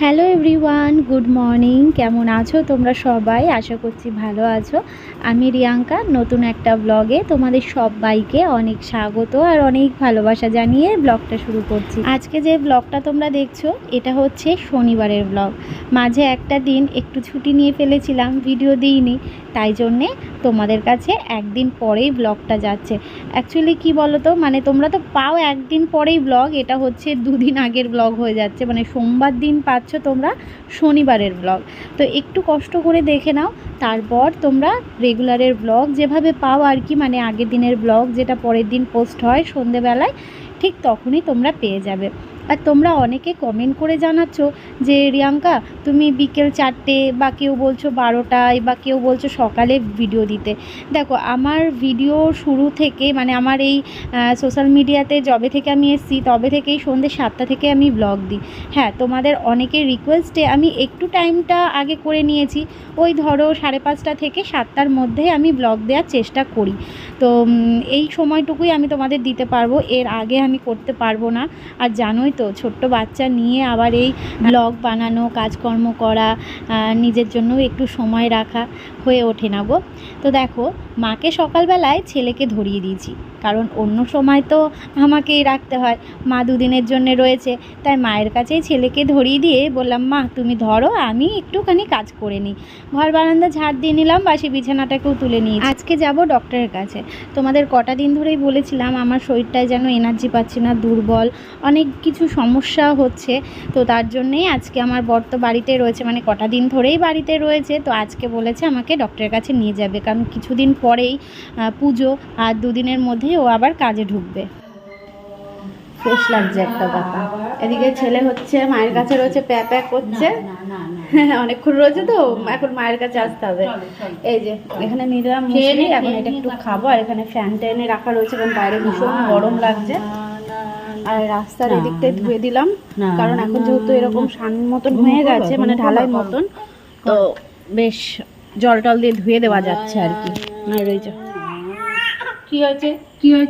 Hello everyone, good morning. কেমন আছো তোমরা সবাই? আশা করছি ভালো আছো। আমি রিয়াঙ্কা, নতুন একটা ব্লগে তোমাদের সবাইকে অনেক স্বাগত আর অনেক ভালোবাসা জানিয়ে ব্লগটা শুরু করছি। আজকে যে ব্লগটা তোমরা দেখছ, এটা হচ্ছে শনিবারের ব্লগ মাঝে একটা দিন একটু ছুটি নিয়ে ফেলেছিলাম ভিডিও দিইনি, তাই জন্যে তোমাদের কাছে একদিন পরেই ব্লগটা যাচ্ছে। অ্যাকচুয়ালি কি বলো তো মানে তোমরা তো পাও একদিন পরেই ব্লগ এটা হচ্ছে দুদিন আগের ব্লগ হয়ে যাচ্ছে। মানে সোমবার দিন পাচ্ছ তোমরা শনিবারের ব্লগ তো একটু কষ্ট করে দেখে নাও, তারপর তোমরা রেগুলারের ব্লগ যেভাবে পাও আর কি মানে আগের দিনের ব্লগ যেটা পরের দিন পোস্ট হয় সন্ধেবেলায়, ঠিক তখনই তোমরা পেয়ে যাবে। আর তোমরা অনেকে কমেন্ট করে জানাচ্ছ যে, রিয়াঙ্কা, তুমি বিকেল চারটে বা কেউ বলছো বারোটায় বা কেউ বলছো সকালে ভিডিও দিতে। দেখো, আমার ভিডিও শুরু থেকে মানে আমার এই সোশ্যাল মিডিয়াতে যবে থেকে আমি এসেছি, তবে থেকেই সন্ধ্যে সাতটা থেকে আমি ব্লগ দিই। হ্যাঁ তোমাদের অনেকের রিকোয়েস্টে আমি একটু টাইমটা আগে করে নিয়েছি। ওই ধরো সাড়ে পাঁচটা থেকে সাতটার মধ্যে আমি ব্লগ দেওয়ার চেষ্টা করি। তো এই সময়টুকুই আমি তোমাদের দিতে পারব। এর আগে আমি করতে পারব না। আর জানোই তো ছোট্ট বাচ্চা নিয়ে আবার এই ব্লগ বানানো, কাজকর্ম করা নিজের জন্য একটু সময় রাখা হয়ে ওঠে না গো। তো দেখো মাকে সকালবেলায় ছেলেকে ধরিয়ে দিয়েছি। কারণ অন্য সময় তো আমাকেই রাখতে হয়। মা দুদিনের জন্য রয়েছে। তাই মায়ের কাছেই ছেলেকে ধরিয়ে দিয়ে বললাম, মা, তুমি ধরো, আমি একটুখানি কাজ করে নিই। ঘর বারান্দা ঝাড় দিয়ে নিলাম, বাসি বিছানাটাকেও তুলে নিই আজকে যাব ডক্টরের কাছে। তোমাদের কটা দিন ধরেই বলেছিলাম, আমার শরীরটায় যেন এনার্জি পাচ্ছি না, দুর্বল, অনেক কিছু সমস্যা হচ্ছে। তো তার জন্যেই আজকে আমার বর তো বাড়িতে রয়েছে মানে কটা দিন ধরেই বাড়িতে রয়েছে। তো আজকে বলেছে আমাকে ডক্টরের কাছে নিয়ে যাবে। কারণ কিছুদিন পরেই পুজো আর দুদিনের মধ্যেই ও আবার কাজে ঢুকবে। ফ্রেশ লাগছে একটা কথা এদিকে ছেলে হচ্ছে মায়ের কাছে রয়েছে প্যা প্যা করছে। অনেকক্ষণ রয়েছে তো এখন মায়ের কাছে আসতে হবে। এই যে এখানে নিলাম মুসলি এখন এটা একটু খাব। আর এখানে ফ্যান টেনে রাখা রয়েছে কারণ বাইরে ভীষণ গরম লাগছে। আর রাস্তার এদিকটাই ধুয়ে দিলাম কারণ এখন যেহেতু এরকম সান মতন হয়ে গেছে মানে ঢালাই মতন। তো বেশ জল টল দিয়ে ধুয়ে দেওয়া যাচ্ছে আর কি হয়েছে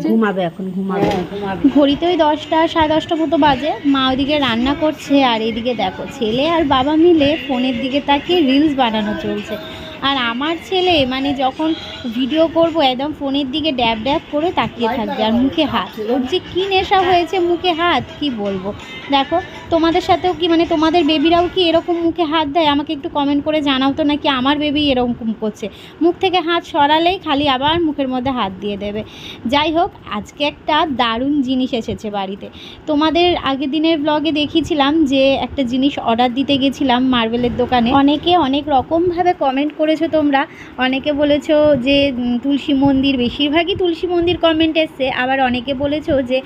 ঘুমাবে এখন হ্যাঁ, ঘড়িতে ওই দশটা সাড়ে দশটা মতো বাজে মা ওইদিকে রান্না করছে আর দেখো ছেলে আর বাবা মিলে ফোনের দিকে তাকিয়ে রিলস বানানো চলছে আর আমার ছেলে মানে যখন ভিডিও করব একদম ফোনের দিকে ড্যাব ড্যাব করে তাকিয়ে থাকবে আর মুখে হাত ওর যে কী নেশা হয়েছে মুখে হাত কি বলব দেখো তোমাদের সাথেও কি মানে তোমাদের বেবিরাও কি এরকম মুখে হাত দেয়? আমাকে একটু কমেন্ট করে জানাও তো নাকি আমার বেবি এরকম করছে। মুখ থেকে হাত সরালেই খালি আবার মুখের মধ্যে হাত দিয়ে দেবে। যাই হোক, আজকে একটা দারুণ জিনিস এসেছে বাড়িতে। তোমাদের আগের দিনের ব্লগে দেখিয়েছিলাম যে একটা জিনিস অর্ডার দিতে গেছিলাম মার্বেলের দোকানে। অনেকে অনেক রকমভাবে কমেন্ট করেছ তোমরা। অনেকে বলেছ যে তুলসী মন্দির, বেশিরভাগই তুলসী মন্দির কমেন্ট এসছে। আবার অনেকে বলেছ যে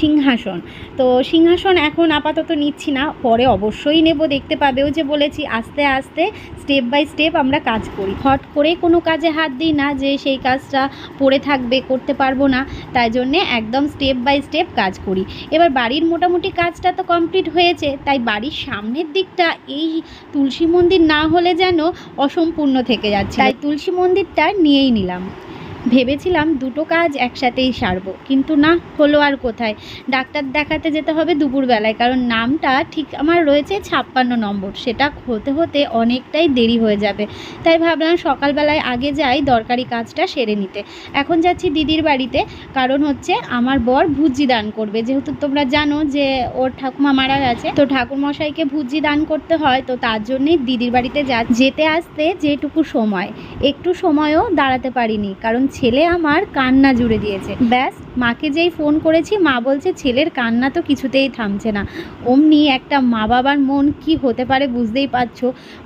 সিংহাসন। তো সিংহাসন এখন আপাতত নিচ্ছি না, পরে অবশ্যই নেব। দেখতে পাবেও যে বলেছি, আস্তে আস্তে স্টেপ বাই স্টেপ আমরা কাজ করি। হট করে কোনো কাজে হাত দিই না যে সেই কাজটা পড়ে থাকবে, করতে পারব না। তাই জন্যে একদম স্টেপ বাই স্টেপ কাজ করি। এবার বাড়ির মোটামুটি কাজটা তো কমপ্লিট হয়েছে, তাই বাড়ির সামনের দিকটা, এই তুলসী মন্দির না হলে যেন অসম্পূর্ণ থেকে যাচ্ছে তাই তুলসী মন্দিরটা নিয়েই নিলাম। ভেবেছিলাম দুটো কাজ একসাথেই সারবো, কিন্তু না, হলো আর কোথায়? ডাক্তার দেখাতে যেতে হবে দুপুরবেলায়, কারণ নামটা ঠিক আমার রয়েছে ছাপ্পান্ন নম্বর, সেটা হতে হতে অনেকটাই দেরি হয়ে যাবে। তাই ভাবলাম সকালবেলায় আগে যাই দরকারি কাজটা সেরে নিতে। এখন যাচ্ছি দিদির বাড়িতে, কারণ হচ্ছে আমার বর ভুজি দান করবে। যেহেতু তোমরা জানো যে ওর ঠাকুমা মারা গেছে, তো ঠাকুর মশাইকে ভুজি দান করতে হয়, তো তার জন্যই দিদির বাড়িতে যা যেতে আসতে যেটুকু সময়, একটু সময়ও দাঁড়াতে পারিনি, কারণ ছেলে আমার কান্না জুড়ে দিয়েছে। ব্যাস মাকে যেই ফোন করেছি, মা বলছে, ছেলের কান্না তো কিছুতেই থামছে না। অমনি একটা মা বাবার মন কি হতে পারে বুঝতেই পারছ?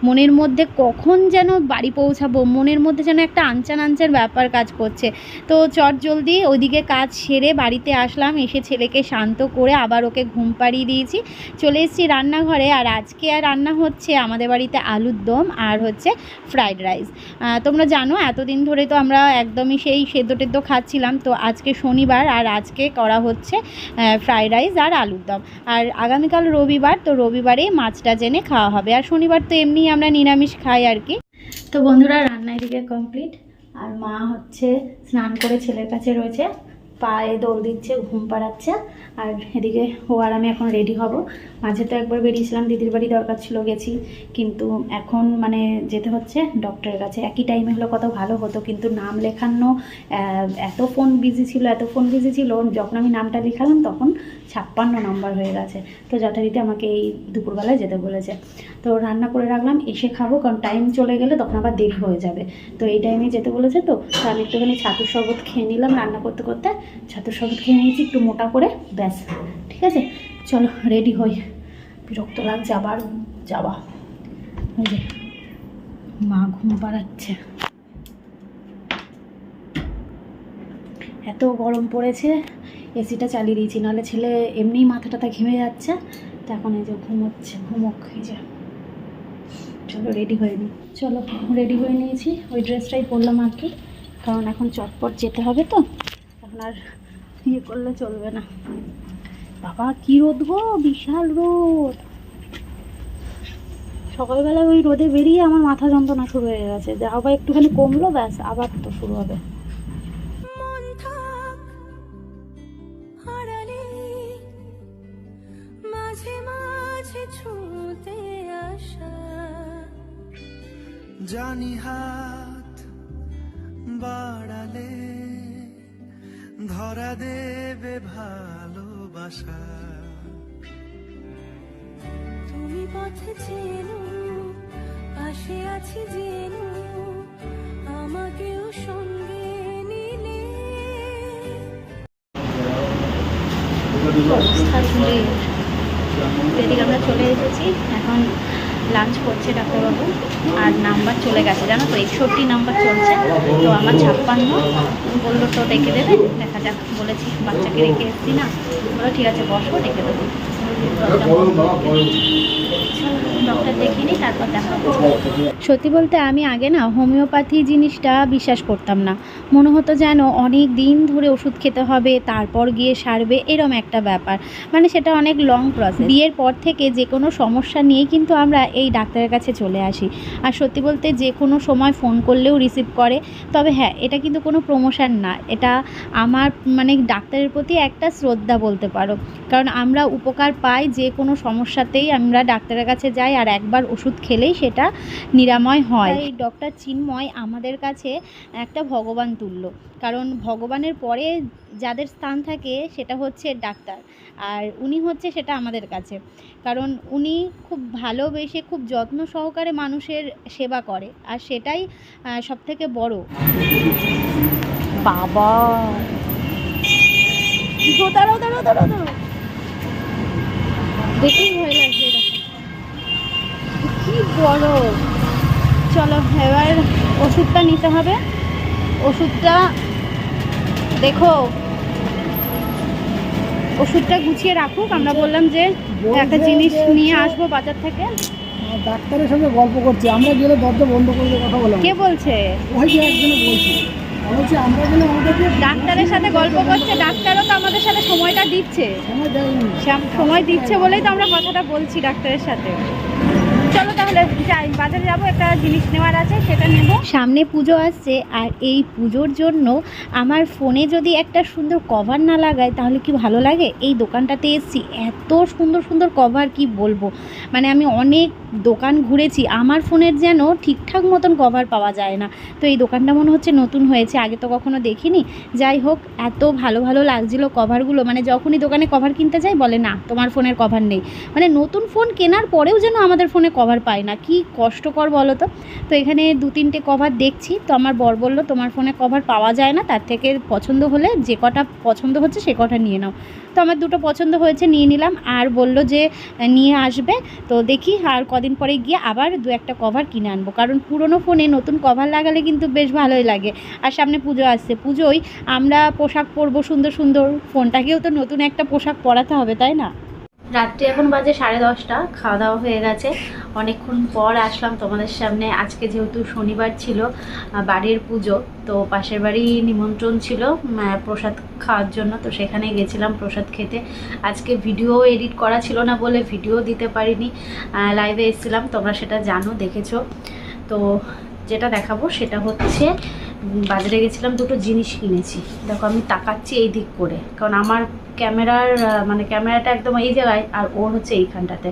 মনের মধ্যে কখন যেন বাড়ি পৌঁছাবো? মনের মধ্যে যেন একটা আনচান আনচান ব্যাপার কাজ করছে। তো চট জলদি ওইদিকে কাজ সেরে বাড়িতে আসলাম, এসে ছেলেকে শান্ত করে আবার ওকে ঘুম পাড়িয়ে দিয়েছি। চলে এসেছি রান্নাঘরে আর আজকে আর রান্না হচ্ছে আমাদের বাড়িতে আলুর দম আর হচ্ছে ফ্রাইড রাইস। তোমরা জানো, এতদিন ধরে তো আমরা একদমই সেই সেদ্ধ টেদ্ধ খাচ্ছিলাম। তো আজকে শনিবার আর আজকে করা হচ্ছে ফ্রাইড রাইস আর আলুর দম। আর আগামীকাল রবিবার, তো রবিবারেই মাছটা জেনে খাওয়া হবে। আর শনিবার তো এমনি আমরা নিরামিষ খাই আর কি। তো বন্ধুরা রান্না এদিকে কমপ্লিট আর মা হচ্ছে স্নান করে ছেলের কাছে রয়েছে। পায়ে দোল দিচ্ছে, ঘুম পাড়াচ্ছে। আর এদিকে ও আর আমি এখন রেডি হব। মাঝে তো একবার বেরিয়েছিলাম, দিদির বাড়ি দরকার ছিল, গেছি। কিন্তু এখন মানে যেতে হচ্ছে ডক্টরের কাছে। একই টাইমে হলো কত ভালো হতো, কিন্তু নাম লেখানো এত ফোন বিজি ছিল, এত ফোন বিজি ছিল, যখন আমি নামটা লেখালাম তখন ছাপ্পান্ন নাম্বার হয়ে গেছে। তো যথারীতি আমাকে এই দুপুরবেলায় যেতে বলেছে। তো রান্না করে রাখলাম, এসে খাব, কারণ টাইম চলে গেলে তখন আবার দেরি হয়ে যাবে। তো এই টাইমে যেতে বলেছে তো আমি একটুখানি ছাতুর শরবত খেয়ে নিলাম রান্না করতে করতে। ছাতুর শরবত খেয়ে নিয়েছি, একটু মোটা করে, ব্যাস। ঠিক আছে? চলো রেডি হই। বিরক্ত লাগছে আবার। যাওয়া। ওই যে, মা ঘুম পাড়াচ্ছে। এত গরম পড়েছে, এসিটা চালিয়ে দিয়েছি, নাহলে ছেলে এমনিই মাথা টাথা ঘেমে যাচ্ছে। তো এখন এই যে ঘুমোচ্ছে, ঘুমোক, এই যে। চলো রেডি হয়ে নিই চলো রেডি হয়ে নিয়েছি। ওই ড্রেসটাই পরলাম আর কি। কারণ এখন চটপট যেতে হবে তো। এখন আর ইয়ে করলে চলবে না। বাবা, কি রোদ গো? বিশাল রোদ। সকালবেলা ওই রোদে বেরিয়ে আমার মাথা যন্ত্রণা শুরু হয়ে গেছে। যে আবার একটুখানি কমলো, ব্যাস, আবার তো শুরু হবে। জানি হাত ধরা দেবে ভালোবাসা। তুমি পথে চেনো পাশে আছি জেনো আমাকেও সঙ্গে নিলে। অবস্থা এদিকে আমরা চলে এসেছি। এখন লাঞ্চ করছে ডাক্তারবাবু আর নাম্বার চলে গেছে। জানো তো একষট্টি নাম্বার চলছে। তো আমার ছাপ্পান্ন। বলল তো ডেকে দেবে দেখা যাক। বলেছি বাচ্চাকে রেখে এসছি না। বলো ঠিক আছে বসো ডেকে দেবো। সত্যি বলতে আমি আগে না হোমিওপ্যাথি জিনিসটা বিশ্বাস করতাম না। মনে হতো যেন অনেক দিন ধরে ওষুধ খেতে হবে তারপর গিয়ে সারবে এরম একটা ব্যাপার। মানে সেটা অনেক লং প্রসেস বিয়ের পর থেকে যে কোনো সমস্যা নিয়েই কিন্তু আমরা এই ডাক্তারের কাছে চলে আসি। আর সত্যি বলতে যে কোনো সময় ফোন করলেও রিসিভ করে। তবে হ্যাঁ এটা কিন্তু কোনো প্রমোশন না। এটা আমার মানে ডাক্তারের প্রতি একটা শ্রদ্ধা বলতে পারো। কারণ আমরা উপকার পাই যে কোনো সমস্যাতেই আমরা ডাক্তারের কাছে যাই আর একবার ওষুধ খেলেই সেটা নিরাময় হয়। এই ডক্টর চিন্ময় আমাদের কাছে একটা ভগবান তুল্য। কারণ ভগবানের পরে যাদের স্থান থাকে সেটা হচ্ছে ডাক্তার। আর উনি হচ্ছে সেটা আমাদের কাছে। কারণ উনি খুব ভালোবেসে খুব যত্ন সহকারে মানুষের সেবা করে। আর সেটাই সব থেকে বড়। বাবা! দাঁড়াও দাঁড়াও দাঁড়াও দাঁড়াও। দেখেই ভয় লাগছে কি বড় চলো এবার ওষুধটা নিতে হবে। ওষুধটা দেখো। ওষুধটা গুছিয়ে রাখুক। আমরা বললাম যে একটা জিনিস নিয়ে আসব বাজার থেকে। ডাক্তারের সঙ্গে গল্প করছি। আমরা গেলে দরজা বন্ধ করলে কথা বললাম। কে বলছে? ওই যে একজন বলছি। বলছি আমরা গেলে আমাদেরকে ডাক্তারের সাথে গল্প করছে। ডাক্তারও তো আমাদের সাথে সময়টা দিচ্ছে। সময় দিচ্ছে বলেই তো আমরা কথাটা বলছি ডাক্তারের সাথে। চলো তাহলে যাই, বাজারে যাব, একটা জিনিস নেওয়ার আছে, সেটা নেব। সামনে পুজো আসছে, আর এই পুজোর জন্য আমার ফোনে যদি একটা সুন্দর কভার না লাগায় তাহলে কি ভালো লাগে? এই দোকানটাতে এসেছি, এত সুন্দর সুন্দর কভার কি বলব? মানে আমি অনেক দোকান ঘুরেছি, আমার ফোনের যেন ঠিকঠাক মতন কভার পাওয়া যায় না। তো এই দোকানটা মনে হচ্ছে নতুন হয়েছে, আগে তো কখনো দেখিনি। যাই হোক, এত ভালো ভালো লাগছিল কভারগুলো মানে যখনই দোকানে কভার কিনতে যাই, বলে না, তোমার ফোনের কভার নেই। মানে নতুন ফোন কেনার পরেও যেন আমাদের ফোনে কভার পায় না। কি কষ্টকর বলো তো তো এখানে দু তিনটে কভার দেখছি। তো আমার বর বলল, তোমার ফোনে কভার পাওয়া যায় না। তার থেকে পছন্দ হলে যে কটা পছন্দ হচ্ছে সে কটা নিয়ে নাও। তো আমার দুটো পছন্দ হয়েছে, নিয়ে নিলাম। আর বলল যে, নিয়ে আসবে। তো দেখি আর কদিন পরে গিয়ে আবার দু একটা কভার কিনে আনব। কারণ পুরনো ফোনে নতুন কভার লাগালে কিন্তু বেশ ভালোই লাগে। আর সামনে পুজো আসছে। পুজোয় আমরা পোশাক পরবো সুন্দর সুন্দর। ফোনটাকেও তো নতুন একটা পোশাক পরাতে হবে, তাই না? রাত্রি এখন বাজে সাড়ে দশটা, খাওয়া দাওয়া হয়ে গেছে। অনেকক্ষণ পর আসলাম তোমাদের সামনে। আজকে যেহেতু শনিবার ছিল বাড়ির পুজো, তো পাশের বাড়ি নিমন্ত্রণ ছিল প্রসাদ খাওয়ার জন্য, তো সেখানে গেছিলাম প্রসাদ খেতে। আজকে ভিডিও এডিট করা ছিল না বলে ভিডিও দিতে পারিনি। লাইভে এসেছিলাম, তোমরা সেটা জানো, দেখেছ। তো যেটা দেখাবো সেটা হচ্ছে বাজারে গেছিলাম, দুটো জিনিস কিনেছি। দেখো, আমি তাকাচ্ছি এই দিক করে। কারণ আমার ক্যামেরার মানে ক্যামেরাটা একদম এই জায়গায়, আর ওর হচ্ছে এইখানটাতে।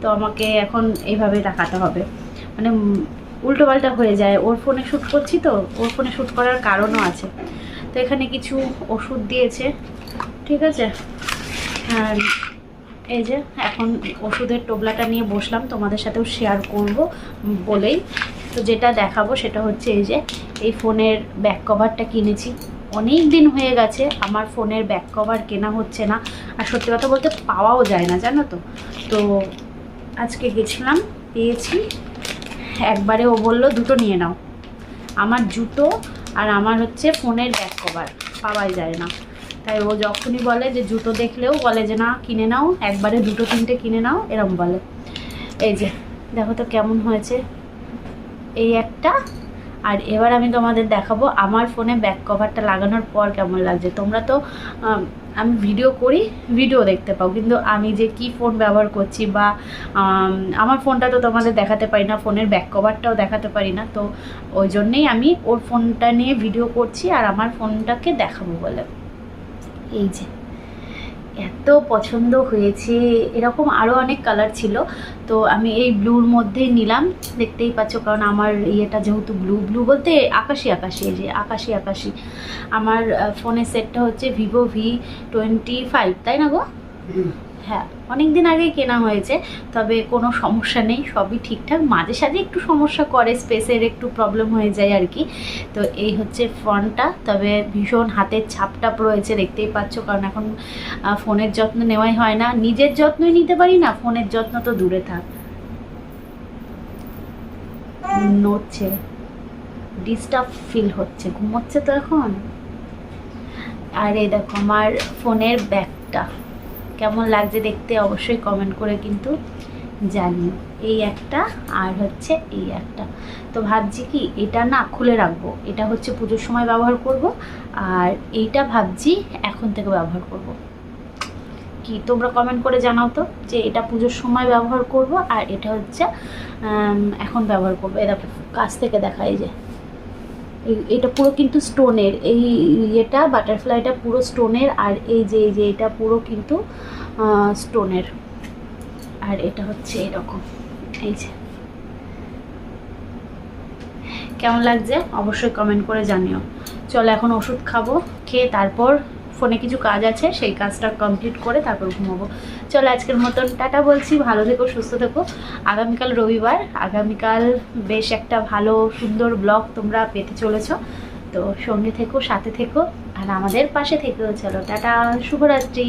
তো আমাকে এখন এইভাবে তাকাতে হবে। মানে উল্টো পাল্টা হয়ে যায়। ওর ফোনে শ্যুট করছি তো, ওর ফোনে শ্যুট করার কারণও আছে। তো এখানে কিছু ওষুধ দিয়েছে, ঠিক আছে? আর এই যে, এখন ওষুধের টোবলাটা নিয়ে বসলাম। তোমাদের সাথেও শেয়ার করব বলেই। তো যেটা দেখাবো সেটা হচ্ছে এই যে এই ফোনের ব্যাক কভারটা কিনেছি। অনেক দিন হয়ে গেছে, আমার ফোনের ব্যাক কভার কেনা হচ্ছে না। আর সত্যি কথা বলতে পাওয়াও যায় না, জানো তো? তো আজকে গেছিলাম, পেয়েছি। একবারে ও বলল, দুটো নিয়ে নাও। আমার জুতো আর আমার হচ্ছে ফোনের ব্যাক কভার পাওয়াই যায় না। তাই ও যখনই বলে যে জুতো দেখলেও বলে যে, না, কিনে নাও, একবারে দুটো, তিনটে কিনে নাও, এরম বলে। এই যে, দেখো তো কেমন হয়েছে। এই একটা। আর এবার আমি তোমাদের দেখাবো আমার ফোনে ব্যাক কভারটা লাগানোর পর কেমন লাগছে। তোমরা তো আমি ভিডিও করি ভিডিও দেখতে পাও। কিন্তু আমি যে কি ফোন ব্যবহার করছি বা আমার ফোনটা তো তোমাদের দেখাতে পারি না ফোনের ব্যাক কভারটাও দেখাতে পারি না। তো ওই জন্যেই আমি ওর ফোনটা নিয়ে ভিডিও করছি আর আমার ফোনটাকে দেখাবো বলে। এই যে। এত পছন্দ হয়েছে, এরকম আরও অনেক কালার ছিল। তো আমি এই ব্লুর মধ্যে নিলাম, দেখতেই পাচ্ছ, কারণ আমার ইয়েটা যেহেতু ব্লু ব্লু বলতে আকাশি আকাশি, এই যে আকাশি আকাশি। আমার ফোনের সেটটা হচ্ছে ভিভো ভি টোয়েন্টি ফাইভ তাই না গো? হ্যাঁ অনেক দিন আগেই কেনা হয়েছে, তবে কোনো সমস্যা নেই, সবই ঠিকঠাক। মাঝে সাঝে একটু সমস্যা করে স্পেসের একটু প্রবলেম হয়ে যায় আর কি। তো এই হচ্ছে ফোনটা, তবে ভীষণ হাতের ছাপটাপ রয়েছে, দেখতেই পাচ্ছ, কারণ এখন ফোনের যত্ন নেওয়াই হয় না। নিজের যত্নই নিতে পারি না, ফোনের যত্ন তো দূরে থাক। নড়ছে ডিস্টার্ব ফিল হচ্ছে। ঘুমোচ্ছে তো এখন? আর এই দেখো, আমার ফোনের ব্যাগটা। কেমন লাগছে দেখতে অবশ্যই কমেন্ট করে কিন্তু জানিও। এই একটা আর হচ্ছে এই একটা। তো ভাবছি কি, এটা না খুলে রাখব। এটা হচ্ছে পুজোর সময় ব্যবহার করব আর এইটা ভাবছি এখন থেকে ব্যবহার করব। কি তোমরা কমেন্ট করে জানাও তো যে এটা পুজোর সময় ব্যবহার করব আর এটা হচ্ছে এখন ব্যবহার করব। এটা কাছ থেকে দেখা, এই যে। এই- এটা পুরো কিন্তু স্টোনের, এই ইয়েটা, বাটারফ্লাইটা পুরো স্টোনের, আর এই যে এই যে, এটা পুরো কিন্তু স্টোনের। আর এটা হচ্ছে এরকম, এই যে। কেমন লাগছে? অবশ্যই কমেন্ট করে জানিও। চলো এখন ওষুধ খাব, খেয়ে তারপর ফোনে কিছু কাজ আছে, সেই কাজটা কমপ্লিট করে তারপর ঘুমাবো। চলো আজকের মতন, টাটা বলছি, ভালো থেকো, সুস্থ থেকো। আগামীকাল রবিবার, আগামীকাল বেশ একটা ভালো, সুন্দর ব্লগ তোমরা পেতে চলেছ। তো সঙ্গে থেকো, সাথে থেকো, আর আমাদের পাশে থেকেও চলো, টাটা, শুভরাত্রি।